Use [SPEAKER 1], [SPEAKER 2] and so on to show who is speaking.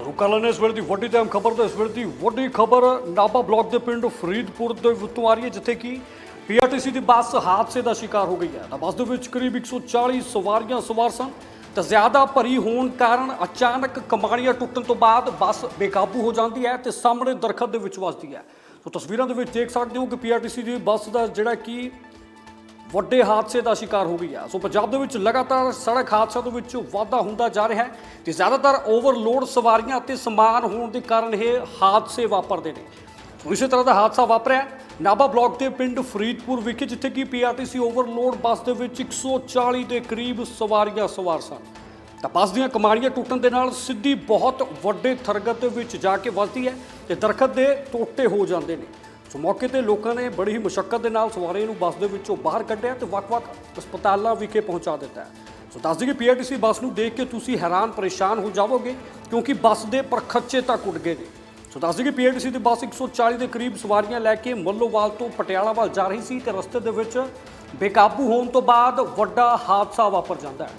[SPEAKER 1] ਸ਼ੁਰੂ ਕਰ ਲੈਂਦੇ ਹਾਂ ਇਸ ਵੇਲੇ ਦੀ ਵੱਡੀ ਟਾਈਮ ਖਬਰ ਤੋਂ ਇਸ ਵੇਲੇ ਦੀ ਵੱਡੀ ਖਬਰ ਨਾਭਾ ਬਲਾਕ ਦੇ ਪਿੰਡ ਫਰੀਦਪੁਰ ਦੇ ਵਿੱਚੋਂ ਆ ਰਹੀ ਹੈ, ਜਿੱਥੇ ਕਿ ਪੀਆਰਟੀਸੀ ਦੀ ਬੱਸ ਹਾਦਸੇ ਦਾ ਸ਼ਿਕਾਰ ਹੋ ਗਈ ਹੈ। ਤਾਂ ਬੱਸ ਦੇ ਵਿੱਚ ਕਰੀਬ 140 ਸਵਾਰੀਆਂ ਸਵਾਰ ਸਨ ਤਾਂ ਜ਼ਿਆਦਾ ਭਰੀ ਹੋਣ ਕਾਰਨ ਅਚਾਨਕ ਕਮਾਣੀਆਂ ਟੁੱਟਣ ਤੋਂ ਬਾਅਦ ਬੱਸ ਬੇਕਾਬੂ ਹੋ ਜਾਂਦੀ ਹੈ ਤੇ ਸਾਹਮਣੇ ਦਰਖਤ ਦੇ ਵਿੱਚ ਵੱਜਦੀ ਹੈ। ਸੋ ਤਸਵੀਰਾਂ ਦੇ ਵਿੱਚ ਦੇਖ ਸਕਦੇ ਹੋ ਕਿ ਪੀਆਰਟੀਸੀ ਦੀ ਬੱਸ ਦਾ ਜਿਹੜਾ ਕਿ ਵੱਡੇ ਹਾਦਸੇ ਦਾ ਸ਼ਿਕਾਰ ਹੋ ਗਈ ਹੈ। ਸੋ ਪੰਜਾਬ ਦੇ ਵਿੱਚ ਲਗਾਤਾਰ ਸੜਕ ਹਾਦਸਿਆਂ ਦੇ ਵਿੱਚ ਵਾਧਾ ਹੁੰਦਾ ਜਾ ਰਿਹਾ ਹੈ ਤੇ ਜ਼ਿਆਦਾਤਰ ਓਵਰਲੋਡ ਸਵਾਰੀਆਂ ਅਤੇ ਸਮਾਨ ਹੋਣ ਦੇ ਕਾਰਨ ਇਹ ਹਾਦਸੇ ਵਾਪਰਦੇ ਨੇ। ਇਸੇ ਤਰ੍ਹਾਂ ਦਾ ਹਾਦਸਾ ਵਾਪਰਿਆ ਨਾਭਾ ਬਲਾਕ ਦੇ ਪਿੰਡ ਫਰੀਦਪੁਰ ਵਿਖੇ, ਜਿੱਥੇ ਕਿ ਪੀਆਰਟੀਸੀ ਓਵਰਲੋਡ ਬੱਸ ਦੇ ਵਿੱਚ 140 ਦੇ ਕਰੀਬ ਸਵਾਰੀਆਂ ਸਵਾਰ ਸਨ। ਤਾਂ ਬੱਸ ਦੀਆਂ ਕਮਾਣੀਆਂ ਟੁੱਟਣ ਦੇ ਨਾਲ ਸਿੱਧੀ ਬਹੁਤ ਵੱਡੇ ਥਰਗਤ ਦੇ ਵਿੱਚ ਜਾ ਕੇ ਵੱਜਦੀ ਹੈ ਤੇ ਦਰਖਤ ਦੇ ਟੋਟੇ ਹੋ ਜਾਂਦੇ ਨੇ। ਸੋ ਮੌਕੇ ਤੇ ਲੋਕਾਂ ਨੇ ਬੜੀ ਹੀ ਮੁਸ਼ਕਲ ਦੇ ਨਾਲ ਸਵਾਰੀਆਂ ਨੂੰ ਬੱਸ ਦੇ ਵਿੱਚੋਂ ਬਾਹਰ ਕੱਢਿਆ ਤੇ ਵੱਖ-ਵੱਖ ਹਸਪਤਾਲਾਂ ਵਿਖੇ ਪਹੁੰਚਾ ਦਿੱਤਾ ਹੈ। ਸੋ ਦੱਸ ਦਈਏ ਪੀਆਰਟੀਸੀ ਬੱਸ ਨੂੰ ਦੇਖ ਕੇ ਤੁਸੀਂ ਹੈਰਾਨ ਪਰੇਸ਼ਾਨ ਹੋ ਜਾਵੋਗੇ ਕਿਉਂਕਿ ਬੱਸ ਦੇ ਪਰਖੱਚੇ ਤੱਕ ਉੱਡ ਗਏ ਨੇ। ਸੋ ਦੱਸ ਦਈਏ ਪੀਆਰਟੀਸੀ ਦੀ ਬੱਸ 140 ਦੇ ਕਰੀਬ ਸਵਾਰੀਆਂ ਲੈ ਕੇ ਮੱਲੋਵਾਲ ਤੋਂ ਪਟਿਆਲਾ ਵੱਲ ਜਾ ਰਹੀ ਸੀ ਤੇ ਰਸਤੇ ਦੇ ਵਿੱਚ ਬੇਕਾਬੂ ਹੋਣ ਤੋਂ ਬਾਅਦ ਵੱਡਾ ਹਾਦਸਾ ਵਾਪਰ ਜਾਂਦਾ ਹੈ।